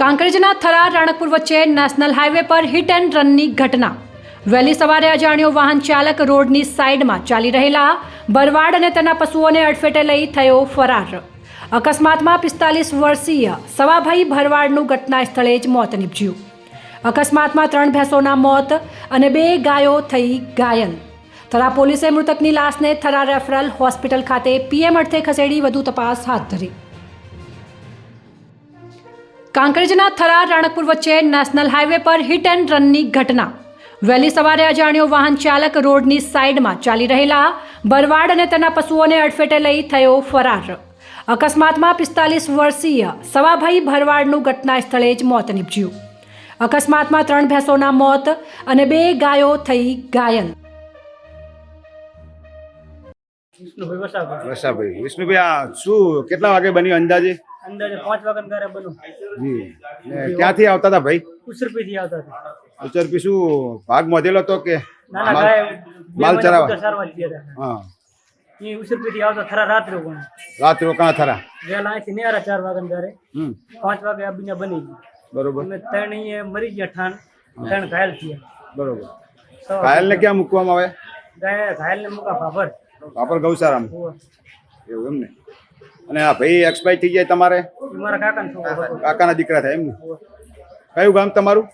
કાંકરેજના થરા રાણકપુર વચ્ચે national highway પર hit and રનની ઘટના. વહેલી સવારે અજાણ્યો વાહન ચાલક રોડની સાઈડમાં ચાલી રહેલા ભરવાડ અને તેના પશુઓને અડફેટે લઈ થયો ફરાર. અકસ્માતમાં પિસ્તાલીસ વર્ષીય સવાભાઈ ભરવાડનું ઘટના સ્થળે જ મોત નીપજ્યું. અકસ્માતમાં ત્રણ ભેંસોના મોત અને બે ગાયો થઈ ઘાયલ. થરા પોલીસે મૃતકની લાશને થરા રેફરલ હોસ્પિટલ ખાતે પીએમ અર્થે ખસેડી વધુ તપાસ હાથ ધરી. કાંકરેજના થરા રાણકપુર વચ્ચે નેશનલ હાઈવે પર હિટ એન્ડ રનની ઘટના. વહેલી સવારે અજાણ્યો વાહન ચાલક રોડની સાઈડમાં ચાલી રહેલા ભરવાડ અને તેના પશુઓને અડફેટે લઈ થયો ફરાર. અકસ્માતમાં પિસ્તાલીસ વર્ષીય સવાભાઈ ભરવાડનું ઘટના સ્થળે જ મોત નીપજ્યું. અકસ્માતમાં ત્રણ ભેંસોના મોત અને બે ગાયો થઈ ઘાયલ. વિષ્ણુભાઈ આ શું કેટલા વાગે બન્યું અંદાજે? અંદાજે પાંચ વાગન ઘરે બનું જી. ને ક્યાંથી આવતા હતા ભાઈ? ઉસરપી થી આવતા હતા. ઉચરપી શું ભાગ મોધેલો હતો કે ના ના માલ ચરાવા? પૂરતા ગયા હા. એ ઉસરપી થી આવતા થરા રાત્રે પણ રાત રોકાણા થરા. વેલા અહીંથી નેરા ચાર વાગ્યા ઘરે હમ. પાંચ વાગે આ બની ગઈ. બરોબર. અમે ત્રણ મરી ગયા ઠાણ. ત્રણ ઘાયલ થયા. બરોબર. ઘાયલ ને ક્યાં મૂકવામાં આવે? ઘાયલ ને મૂકા ભાભર. ભાભર ગૌશાળામાં. એવું એમ ને અને આ ભાઈ એક્સપાયર થઈ જાય તમારે? કાકાના દીકરા થાય એમ કયું ગામ તમારું?